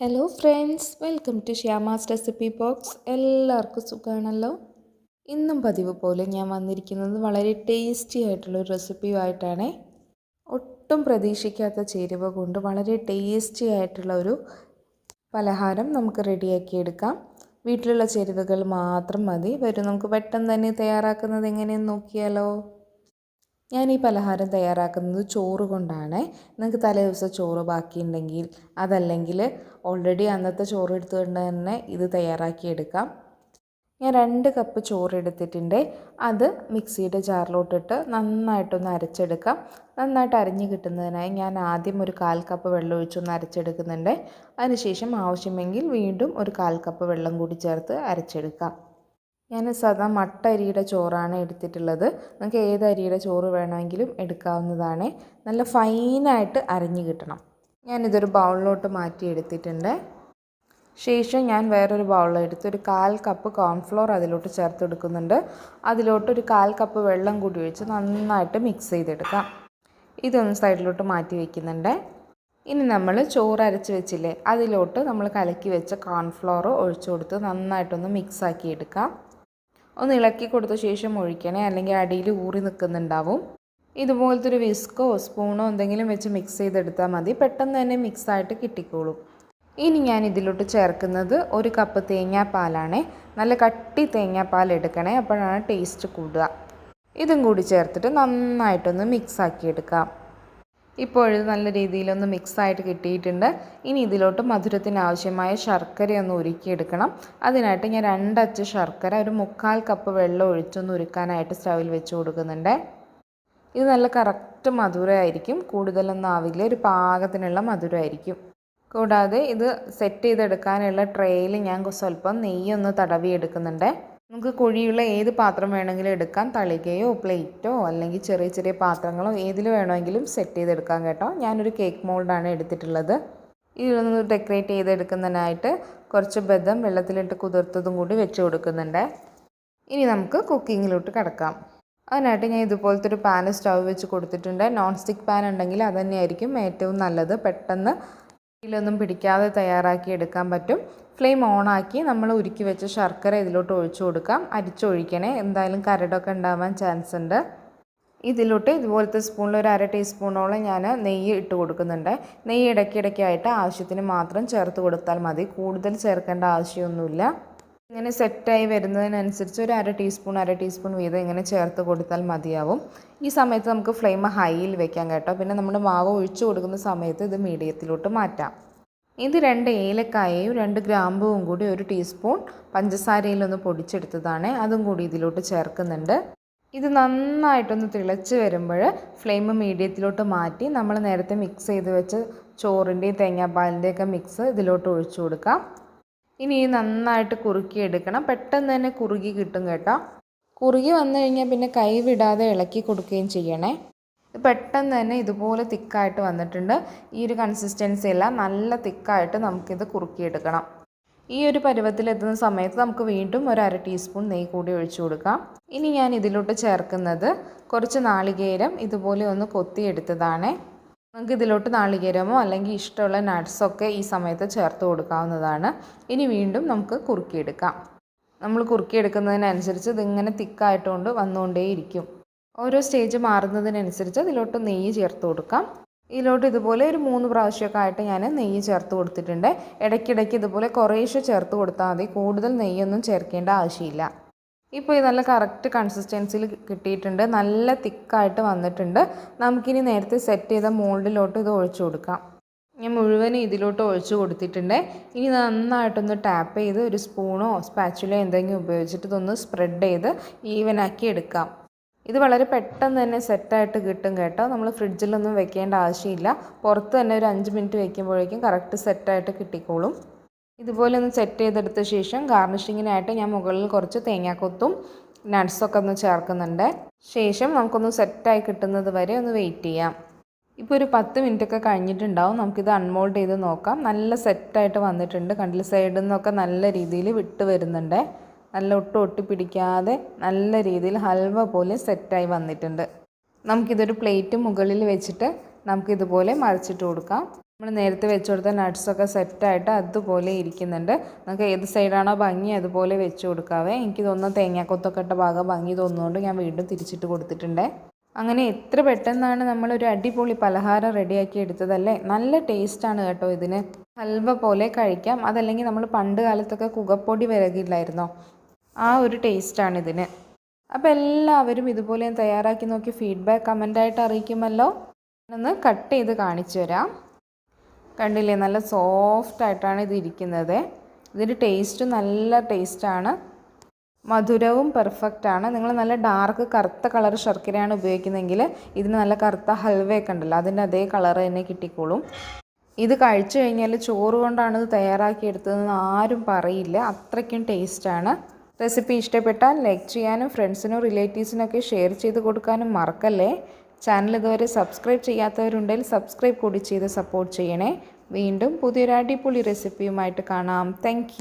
Hello friends welcome to Shyama's recipe box എല്ലാവർക്കും സുഖമാണല്ലോ ഇന്നും പതിവ് പോലെ ഞാൻ വന്നിരിക്കുന്നത് വളരെ ടേസ്റ്റി ആയിട്ടുള്ള ഒരു റെസിപ്പിയുമായിട്ടാണ് ഒട്ടും പ്രതീക്ഷിക്കാത്ത ചേരുവ കൊണ്ട് വളരെ ടേസ്റ്റി ആയിട്ടുള്ള ഒരു പലഹാരം നമുക്ക് റെഡിയാക്കിയെടുക്കാം. വീട്ടിലുള്ള ചേരുവകൾ മാത്രം മതി. വരും നമുക്ക് പെട്ടെന്ന് തന്നെ തയ്യാറാക്കുന്നത് എങ്ങനെയെന്ന് നോക്കിയാലോ? ഞാൻ ഈ പലഹാരം തയ്യാറാക്കുന്നത് ചോറ് കൊണ്ടാണ്. നിങ്ങൾക്ക് തലേ ദിവസം ചോറ് ബാക്കിയുണ്ടെങ്കിൽ അതല്ലെങ്കിൽ ഓൾറെഡി അന്നത്തെ ചോറ് എടുത്തുകൊണ്ട് തന്നെ ഇത് തയ്യാറാക്കിയെടുക്കാം ഞാൻ രണ്ട് കപ്പ് ചോറ് എടുത്തിട്ടുണ്ട്. അത് മിക്സിയുടെ ജാറിലോട്ടിട്ട് നന്നായിട്ടൊന്ന് അരച്ചെടുക്കാം. നന്നായിട്ട് അരിഞ്ഞ് കിട്ടുന്നതിനായി ഞാൻ ആദ്യം ഒരു കാൽ കപ്പ് വെള്ളം ഒഴിച്ചൊന്ന് അരച്ചെടുക്കുന്നുണ്ട്. അതിനുശേഷം ആവശ്യമെങ്കിൽ വീണ്ടും ഒരു കാൽ കപ്പ് വെള്ളം കൂടി ചേർത്ത് അരച്ചെടുക്കാം. ഞാൻ സാധാ മട്ട അരിയുടെ ചോറാണ് എടുത്തിട്ടുള്ളത്. നിങ്ങൾക്ക് ഏത് അരിയുടെ ചോറ് വേണമെങ്കിലും എടുക്കാവുന്നതാണ്. നല്ല ഫൈനായിട്ട് അരഞ്ഞു കിട്ടണം. ഞാനിതൊരു ബൗളിലോട്ട് മാറ്റി എടുത്തിട്ടുണ്ട്. ശേഷം ഞാൻ വേറൊരു ബൗളെടുത്ത് ഒരു കാൽ കപ്പ് കോൺഫ്ലോർ അതിലോട്ട് ചേർത്ത് എടുക്കുന്നുണ്ട്. അതിലോട്ട് ഒരു കാൽ കപ്പ് വെള്ളം കൂടി ഒഴിച്ച് നന്നായിട്ട് മിക്സ് ചെയ്തെടുക്കാം. ഇതൊന്ന് സൈഡിലോട്ട് മാറ്റി വയ്ക്കുന്നുണ്ട് ഇനി നമ്മൾ ചോറ് അരച്ച് വെച്ചില്ലേ അതിലോട്ട് നമ്മൾ കലക്കി വെച്ച കോൺഫ്ലോർ ഒഴിച്ചു കൊടുത്ത് നന്നായിട്ടൊന്ന് മിക്സാക്കി എടുക്കാം. ഒന്ന് ഇളക്കി കൊടുത്ത ശേഷം ഒഴിക്കണേ. അല്ലെങ്കിൽ അടിയിൽ ഊറി നിൽക്കുന്നുണ്ടാവും. ഇതുപോലത്തെ ഒരു വിസ്കോ സ്പൂണോ എന്തെങ്കിലും വെച്ച് മിക്സ് ചെയ്തെടുത്താൽ മതി. പെട്ടെന്ന് തന്നെ മിക്സായിട്ട് കിട്ടിക്കോളും. ഇനി ഞാൻ ഇതിലോട്ട് ചേർക്കുന്നത് ഒരു കപ്പ് തേങ്ങാപ്പാലാണേ. നല്ല കട്ടി തേങ്ങാപ്പാൽ എടുക്കണേ. അപ്പോഴാണ് ടേസ്റ്റ് കൂടുക. ഇതും കൂടി ചേർത്തിട്ട് നന്നായിട്ടൊന്ന് മിക്സ് ആക്കി എടുക്കാം ഇപ്പോൾ ഇത് നല്ല രീതിയിലൊന്ന് മിക്സായിട്ട് കിട്ടിയിട്ടുണ്ട്. ഇനി ഇതിലോട്ട് മധുരത്തിന് ആവശ്യമായ ശർക്കരയൊന്ന് ഉരുക്കിയെടുക്കണം. അതിനായിട്ട് ഞാൻ രണ്ടച്ച് ശർക്കര ഒരു മുക്കാൽ കപ്പ് വെള്ളം ഒഴിച്ചൊന്ന് ഉരുക്കാനായിട്ട് സ്റ്റൗവിൽ വെച്ച് കൊടുക്കുന്നുണ്ട്. ഇത് നല്ല കറക്റ്റ് മധുരമായിരിക്കും. കൂടുതലൊന്നും ആവില്ല. ഒരു പാകത്തിനുള്ള മധുരമായിരിക്കും. കൂടാതെ ഇത് സെറ്റ് ചെയ്തെടുക്കാനുള്ള ട്രേയിൽ ഞാൻ സ്വല്പം നെയ്യൊന്ന് തടവി എടുക്കുന്നുണ്ട് നമുക്ക് കുഴിയുള്ള ഏത് പാത്രം വേണമെങ്കിലും എടുക്കാം. തളികയോ പ്ലേറ്റോ അല്ലെങ്കിൽ ചെറിയ ചെറിയ പാത്രങ്ങളോ ഏതിൽ വേണമെങ്കിലും സെറ്റ് ചെയ്തെടുക്കാം കേട്ടോ. ഞാനൊരു കേക്ക് മോൾഡാണ് എടുത്തിട്ടുള്ളത്. ഇതിലൊന്ന് ഡെക്കറേറ്റ് ചെയ്തെടുക്കുന്നതിനായിട്ട് കുറച്ച് ബദം വെള്ളത്തിലിട്ട് കുതിർത്തതും കൂടി വെച്ച് കൊടുക്കുന്നുണ്ട്. ഇനി നമുക്ക് കുക്കിങ്ങിലോട്ട് കിടക്കാം. അതിനായിട്ട് ഞാൻ ഇതുപോലത്തെ ഒരു പാൻ സ്റ്റൗ വെച്ച് കൊടുത്തിട്ടുണ്ട്. നോൺ സ്റ്റിക്ക് പാൻ ഉണ്ടെങ്കിൽ അത് തന്നെയായിരിക്കും ഏറ്റവും നല്ലത്. പെട്ടെന്ന് ഇതിലൊന്നും പിടിക്കാതെ തയ്യാറാക്കി എടുക്കാൻ പറ്റും. ഫ്ലെയിം ഓണാക്കി നമ്മൾ ഉരുക്കി വെച്ച ശർക്കര ഇതിലോട്ട് ഒഴിച്ചു കൊടുക്കാം. അരിച്ചൊഴിക്കണേ. എന്തായാലും കരടൊക്കെ ഉണ്ടാവാൻ ചാൻസ് ഉണ്ട്. ഇതിലോട്ട് ഇതുപോലത്തെ സ്പൂണിൽ ഒരു അര ടീസ്പൂണോളം ഞാൻ നെയ്യ് ഇട്ട് കൊടുക്കുന്നുണ്ട്. നെയ്യ് ഇടയ്ക്കിടയ്ക്കായിട്ട് ആവശ്യത്തിന് മാത്രം ചേർത്ത് കൊടുത്താൽ മതി. കൂടുതൽ ചേർക്കേണ്ട ആവശ്യമൊന്നുമില്ല. ഇങ്ങനെ സെറ്റായി വരുന്നതിനനുസരിച്ച് ഒരു അര ടീസ്പൂൺ അര ടീസ്പൂൺ വീതം ഇങ്ങനെ ചേർത്ത് കൊടുത്താൽ മതിയാവും. ഈ സമയത്ത് നമുക്ക് ഫ്ലെയിം ഹൈയിൽ വെക്കാം കേട്ടോ. പിന്നെ നമ്മുടെ മാവ് ഒഴിച്ചു കൊടുക്കുന്ന സമയത്ത് ഇത് മീഡിയത്തിലോട്ട് മാറ്റാം. ഇത് രണ്ട് ഏലക്കായയും രണ്ട് ഗ്രാമ്പുവും കൂടി ഒരു ടീസ്പൂൺ പഞ്ചസാരയിലൊന്ന് പൊടിച്ചെടുത്തതാണ്. അതും കൂടി ഇതിലോട്ട് ചേർക്കുന്നുണ്ട്. ഇത് നന്നായിട്ടൊന്ന് തിളച്ച് വരുമ്പോൾ ഫ്ലെയിം മീഡിയത്തിലോട്ട് മാറ്റി നമ്മൾ നേരത്തെ മിക്സ് ചെയ്ത് വെച്ച് ചോറിന്റെയും തേങ്ങാപ്പാലിന്റെയൊക്കെ മിക്സ് ഇതിലോട്ട് ഒഴിച്ചു കൊടുക്കാം. ഇനി നന്നായിട്ട് കുറുക്കി എടുക്കണം. പെട്ടെന്ന് തന്നെ കുറുകി കിട്ടും കേട്ടോ. കുറുകി വന്നു കഴിഞ്ഞാൽ പിന്നെ കൈ വിടാതെ ഇളക്കി കൊടുക്കുകയും ചെയ്യണേ. പെട്ടെന്ന് തന്നെ ഇതുപോലെ തിക്കായിട്ട് വന്നിട്ടുണ്ട്. ഈ ഒരു കൺസിസ്റ്റൻസി എല്ലാം നല്ല തിക്കായിട്ട് നമുക്കിത് കുറുക്കിയെടുക്കണം ഈ ഒരു പരുവത്തിലെത്തുന്ന സമയത്ത് നമുക്ക് വീണ്ടും ഒരു അര ടീസ്പൂൺ നെയ്യ് കൂടി ഒഴിച്ചു കൊടുക്കാം. ഇനി ഞാൻ ഇതിലോട്ട് ചേർക്കുന്നത് കുറച്ച് നാളികേരം ഇതുപോലെ ഒന്ന് കൊത്തിയെടുത്തതാണ്. നമുക്ക് ഇതിലോട്ട് നാളികേരമോ അല്ലെങ്കിൽ ഇഷ്ടമുള്ള നട്ട്സൊക്കെ ഈ സമയത്ത് ചേർത്ത് കൊടുക്കാവുന്നതാണ്. ഇനി വീണ്ടും നമുക്ക് കുറുക്കിയെടുക്കാം. നമ്മൾ കുറുക്കിയെടുക്കുന്നതിനനുസരിച്ച് ഇതിങ്ങനെ തിക്കായിട്ടുകൊണ്ട് വന്നുകൊണ്ടേയിരിക്കും. ഓരോ സ്റ്റേജ് മാറുന്നതിനനുസരിച്ച് ഇതിലോട്ട് നെയ്യ് ചേർത്ത് കൊടുക്കാം. ഇതിലോട്ട് ഇതുപോലെ ഒരു മൂന്ന് പ്രാവശ്യമൊക്കെ ആയിട്ട് ഞാൻ നെയ്യ് ചേർത്ത് കൊടുത്തിട്ടുണ്ട്. ഇടയ്ക്കിടയ്ക്ക് ഇതുപോലെ കുറേശ്ശെ ചേർത്ത് കൊടുത്താൽ മതി. കൂടുതൽ നെയ്യൊന്നും ചേർക്കേണ്ട ആവശ്യമില്ല. ഇപ്പോൾ ഇത് നല്ല കറക്റ്റ് കൺസിസ്റ്റൻസിയിൽ കിട്ടിയിട്ടുണ്ട്. നല്ല തിക്കായിട്ട് വന്നിട്ടുണ്ട്. നമുക്കിനി നേരത്തെ സെറ്റ് ചെയ്ത മോൾഡിലോട്ട് ഇത് ഒഴിച്ചു കൊടുക്കാം. ഞാൻ മുഴുവനും ഇതിലോട്ട് ഒഴിച്ചു കൊടുത്തിട്ടുണ്ട്. ഇനി നന്നായിട്ടൊന്ന് ടാപ്പ് ചെയ്ത് ഒരു സ്പൂണോ സ്പാച്ചുലോ എന്തെങ്കിലും ഉപയോഗിച്ചിട്ട് ഇതൊന്ന് സ്പ്രെഡ് ചെയ്ത് ഈവനാക്കി എടുക്കാം. ഇത് വളരെ പെട്ടെന്ന് തന്നെ സെറ്റായിട്ട് കിട്ടും കേട്ടോ. നമ്മൾ ഫ്രിഡ്ജിലൊന്നും വെക്കേണ്ട ആവശ്യമില്ല. പുറത്ത് തന്നെ ഒരു അഞ്ച് മിനിറ്റ് വെക്കുമ്പോഴേക്കും കറക്റ്റ് സെറ്റായിട്ട് കിട്ടിക്കോളും. ഇതുപോലെ ഒന്ന് സെറ്റ് ചെയ്തെടുത്ത ശേഷം ഗാർണിഷിങ്ങിനായിട്ട് ഞാൻ മുകളിൽ കുറച്ച് തേങ്ങാക്കൊത്തും നട്ട്സൊക്കെ ഒന്ന് ചേർക്കുന്നുണ്ട്. ശേഷം നമുക്കൊന്ന് സെറ്റായി കിട്ടുന്നത് വരെ ഒന്ന് വെയിറ്റ് ചെയ്യാം. ഇപ്പോൾ ഒരു പത്ത് മിനിറ്റൊക്കെ കഴിഞ്ഞിട്ടുണ്ടാവും. നമുക്കിത് അൺമോൾഡ് ചെയ്ത് നോക്കാം. നല്ല സെറ്റായിട്ട് വന്നിട്ടുണ്ട്. കണ്ടിൽ സൈഡിൽ നിന്നൊക്കെ നല്ല രീതിയിൽ വിട്ട് വരുന്നുണ്ട്. നല്ല ഒട്ടും ഒട്ടിപ്പിടിക്കാതെ നല്ല രീതിയിൽ ഹൽവ പോലെ സെറ്റായി വന്നിട്ടുണ്ട്. നമുക്കിതൊരു പ്ലേറ്റ് മുകളിൽ വെച്ചിട്ട് നമുക്കിതുപോലെ മറിച്ചിട്ട് കൊടുക്കാം. നമ്മൾ നേരത്തെ വെച്ച് കൊടുത്ത നട്ട്സൊക്കെ സെറ്റായിട്ട് അതുപോലെ ഇരിക്കുന്നുണ്ട്. നമുക്ക് ഏത് സൈഡാണോ ഭംഗി അതുപോലെ വെച്ച് കൊടുക്കാവേ. എനിക്ക് തോന്നുന്ന തേങ്ങാക്കൊത്തൊക്കെ ഇട്ട ഭാഗം ഭംഗി തോന്നുന്നതുകൊണ്ട് ഞാൻ വീണ്ടും തിരിച്ചിട്ട് കൊടുത്തിട്ടുണ്ട്. അങ്ങനെ എത്ര പെട്ടെന്നാണ് നമ്മളൊരു അടിപൊളി പലഹാരം റെഡിയാക്കി എടുത്തതല്ലേ? നല്ല ടേസ്റ്റാണ് കേട്ടോ ഇതിന്. ഹൽവ പോലെ കഴിക്കാം. അതല്ലെങ്കിൽ നമ്മൾ പണ്ട് കാലത്തൊക്കെ കുകപ്പൊടി വിരകില്ലായിരുന്നോ ആ ഒരു ടേസ്റ്റാണ് ഇതിന്. അപ്പോൾ എല്ലാവരും ഇതുപോലെ തയ്യാറാക്കി നോക്കി ഫീഡ്ബാക്ക് കമന്റായിട്ട് അറിയിക്കുമല്ലോ. ഒന്ന് കട്ട് ചെയ്ത് കാണിച്ചു തരാം കണ്ടില്ലേ നല്ല സോഫ്റ്റായിട്ടാണ് ഇത് ഇതിന്റെ ടേസ്റ്റ് നല്ല ടേസ്റ്റാണ് മധുരവും പെർഫെക്റ്റ് ആണ്. നിങ്ങൾ നല്ല ഡാർക്ക് കറുത്ത കളർ ശർക്കരയാണ് ഉപയോഗിക്കുന്നതെങ്കിൽ ഇതിന് നല്ല കറുത്ത ഹൽവയൊക്കെ ഉണ്ടല്ലോ അതിന്റെ അതേ കളർ തന്നെ കിട്ടിക്കോളും. ഇത് കഴിച്ചു കഴിഞ്ഞാൽ ചോറ് കൊണ്ടാണ് ഇത് തയ്യാറാക്കിയെടുത്തതെന്ന് ആരും പറയില്ല. അത്രയ്ക്കും ടേസ്റ്റാണ് റെസിപ്പി ഇഷ്ടപ്പെട്ടാൽ ലൈക്ക് ചെയ്യാനും ഫ്രണ്ട്സിനും റിലേറ്റീവ്സിനൊക്കെ ഷെയർ ചെയ്ത് കൊടുക്കാനും മറക്കല്ലേ. ചാനൽ ഇതുവരെ സബ്സ്ക്രൈബ് ചെയ്യാത്തവരുണ്ടെങ്കിൽ സബ്സ്ക്രൈബ് കൂടി ചെയ്ത് സപ്പോർട്ട് ചെയ്യണേ. വീണ്ടും പുതിയൊരു അടിപൊളി റെസിപ്പിയുമായിട്ട് കാണാം. താങ്ക്